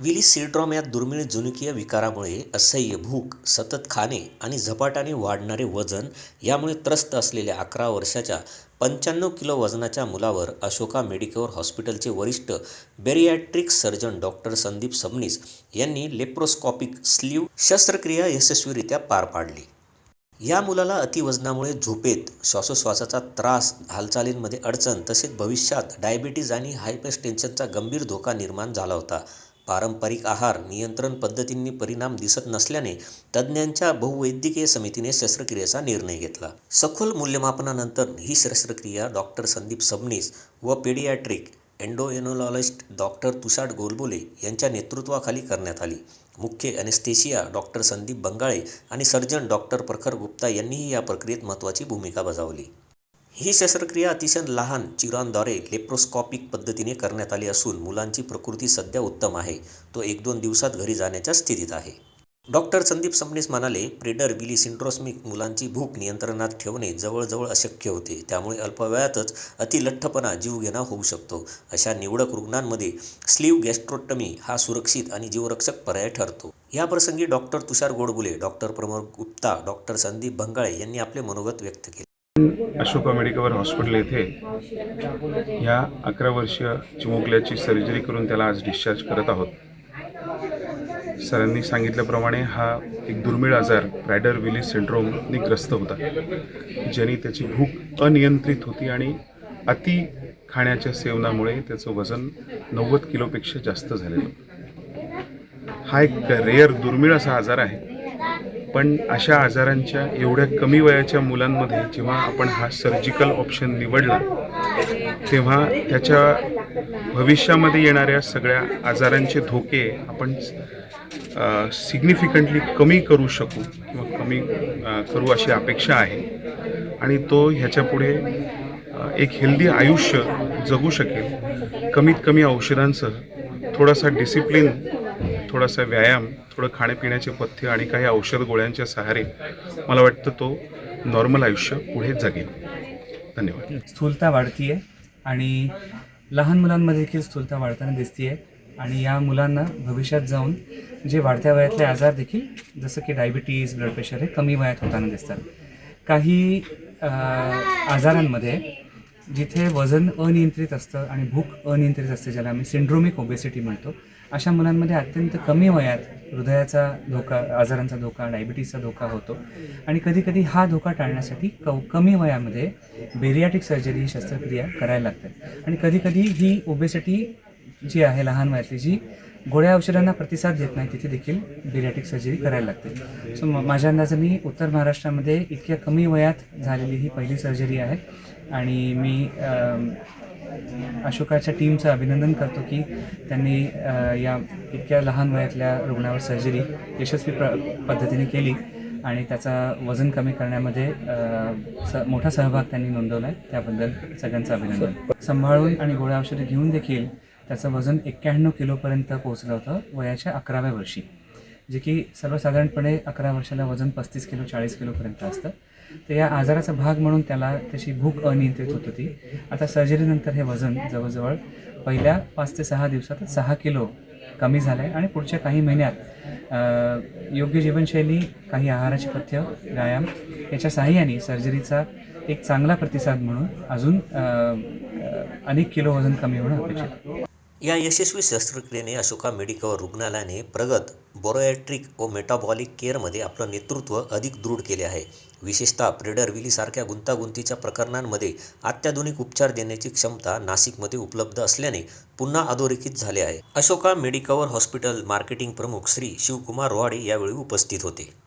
विली सिड्रॉम या दुर्मिळ जुनकीय विकारामुळे असह्य भूक सतत खाणे आणि झपाट्याने वाढणारे वजन यामुळे त्रस्त असलेल्या अकरा वर्षाच्या पंच्याण्णव किलो वजनाच्या मुलावर अशोका मेडिकवर हॉस्पिटलचे वरिष्ठ bariatric surgeon doctor Sandeep Sabnis यांनी लेप्रोस्कॉपिक स्लीव शस्त्रक्रिया यशस्वीरित्या पार पाडली. या मुलाला अतिवजनामुळे झोपेत श्वासोश्वासाचा त्रास हालचालींमध्ये अडचण तसेच भविष्यात डायबिटीज आणि हायपरटेन्शनचा गंभीर धोका निर्माण झाला होता. पारंपरिक आहार नियंत्रण पद्धतींनी परिणाम दिसत नसल्याने तज्ज्ञांच्या बहुवैद्यकीय समितीने शस्त्रक्रियेचा निर्णय घेतला. सखोल मूल्यमापनानंतर ही शस्त्रक्रिया डॉक्टर संदीप सबनीस व पेडियाट्रिक एन्डोएनोलॉजिस्ट डॉक्टर तुषार गोलबोले यांच्या नेतृत्वाखाली करण्यात आली. मुख्य अनेस्थेशिया डॉक्टर संदीप बंगाळे आणि सर्जन डॉक्टर प्रखर गुप्ता यांनीही या प्रक्रियेत महत्त्वाची भूमिका बजावली. ही शस्त्रक्रिया अतिशय लहान चिरांद्वारे लेप्रोस्कॉपिक पद्धतीने करण्यात आली असून मुलांची प्रकृती सध्या उत्तम आहे. तो एक दोन दिवसात घरी जाण्याच्या स्थितीत आहे. डॉक्टर संदीप समनीस म्हणाले प्रेडर विली सिंड्रोस्मिक मुलांची भूक नियंत्रणात ठेवणे जवळजवळ अशक्य होते. त्यामुळे अल्पवयातच अतिलठ्ठपणा जीवघेणा होऊ शकतो. अशा निवडक रुग्णांमध्ये स्लीव गॅस्ट्रोटमी हा सुरक्षित आणि जीवरक्षक पर्याय ठरतो. याप्रसंगी doctor Tushar Godbole doctor Pramod Gupta doctor Sandeep Bhangale यांनी आपले मनोगत व्यक्त केले. अशोका मेडिकवर हॉस्पिटल येथे ह्या अकरा वर्षीय चिमुकल्याची सर्जरी करून त्याला आज डिस्चार्ज करत आहोत. सरांनी सांगितल्याप्रमाणे हा एक दुर्मिळ आजार रायडर विली सिंड्रोमने ग्रस्त होता ज्याने त्याची भूक अनियंत्रित होती आणि अति खाण्याच्या सेवनामुळे त्याचं वजन नव्वद किलोपेक्षा जास्त झालेलं. हा एक रेअर दुर्मिळ असा आजार आहे. पण अशा आजारांच्या एवढ्या कमी वयाच्या मुलांमध्ये जेव्हा आपण हा सर्जिकल ऑप्शन निवडला तेव्हा त्याच्या भविष्यामध्ये येणाऱ्या सगळ्या आजारांचे धोके आपण सिग्निफिकंटली कमी करू शकू किंवा कमी करू अशी अपेक्षा आहे. आणि तो ह्याच्यापुढे एक हेल्दी आयुष्य जगू शकेल. कमीत कमी औषधांसह थोडासा डिसिप्लिन थोडासा व्यायाम थोडं खाण्यापिण्याचे पथ्य आणि काही औषध गोळ्यांच्या सहारे मला वाटतं तो नॉर्मल आयुष्य पुढे जगेल. धन्यवाद. स्थूलता वाढतीये आणि लहान मुलांमध्ये देखील स्थूलता वाढताना दिसतीये आणि या मुलांना भविष्यात जाऊन जे वाढत्या वयातले आजार देखील जसं की डायबिटीज ब्लड प्रेशर हे कमी वयात होताना दिसतात. काही आजारांमध्ये जिथे वजन अनियंत्रित असतं आणि भूक अनियंत्रित असते ज्याला आम्ही सिंड्रोमिक ओबेसिटी म्हणतो अशा मुलांमध्ये अत्यंत कमी वयात हृदयाचा धोका आजारांचा धोका डायबिटीजचा धोका होतो. आणि कधीकधी हा धोका टाळण्यासाठी क कमी वयामध्ये बेरियाटिक सर्जरी ही शस्त्रक्रिया करायला लागते आणि कधीकधी ही ओबेसिटी जी आहे लहान वयातली जी गोळ्या औषधांना प्रतिसाद देत नाही तिथे देखील बेरियाटिक सर्जरी करायला लागते. सो म- माझ्या अंदाजाने उत्तर महाराष्ट्रामध्ये इतक्या कमी वयात झालेली ही पहिली सर्जरी आहे. आणि मी अशोकाच्या टीमचं अभिनंदन करतो की त्यांनी या इतक्या लहान वयातल्या रुग्णावर सर्जरी यशस्वी प्र पद्धतीने केली आणि त्याचा वजन कमी करण्यामध्ये स मोठा सहभाग त्यांनी नोंदवला आहे त्याबद्दल सगळ्यांचं अभिनंदन. सांभाळून आणि गोळ्या औषधे घेऊन देखील त्याचं वजन एक्क्याण्णव किलोपर्यंत पोहोचलं होतं वयाच्या अकराव्या वर्षी. जे की सर्वसाधारणपणे अकरा वर्षाला वजन पस्तीस किलो चाळीस किलोपर्यंत असतं. तर या आजाराचा भाग म्हणून त्याला त्याची भूक अनियंत्रित होत होती. आता सर्जरीनंतर हे वजन जवळजवळ पहिल्या पाच ते सहा दिवसातच सहा किलो कमी झालं आहे आणि पुढच्या काही महिन्यात योग्य जीवनशैली काही आहाराचे पथ्य व्यायाम याच्या साहाय्याने सर्जरीचा एक चांगला प्रतिसाद म्हणून अजून अनेक किलो वजन कमी होणं अपेक्षित या यशस्वी शस्त्रक्रियेने अशोका मेडिकल रुग्णालयाने प्रगत बोरोएट्रिक व मेटाबॉलिक केअरमध्ये आपलं नेतृत्व अधिक दृढ केले आहे. विशेषतः प्रेडरविलीसारख्या गुंतागुंतीच्या प्रकरणांमध्ये अत्याधुनिक उपचार देण्याची क्षमता नाशिकमध्ये उपलब्ध असल्याने पुन्हा अधोरेखित झाले आहे. अशोका मेडिकवर हॉस्पिटल मार्केटिंग प्रमुख श्री शिवकुमार रोहाडे यावेळी उपस्थित होते.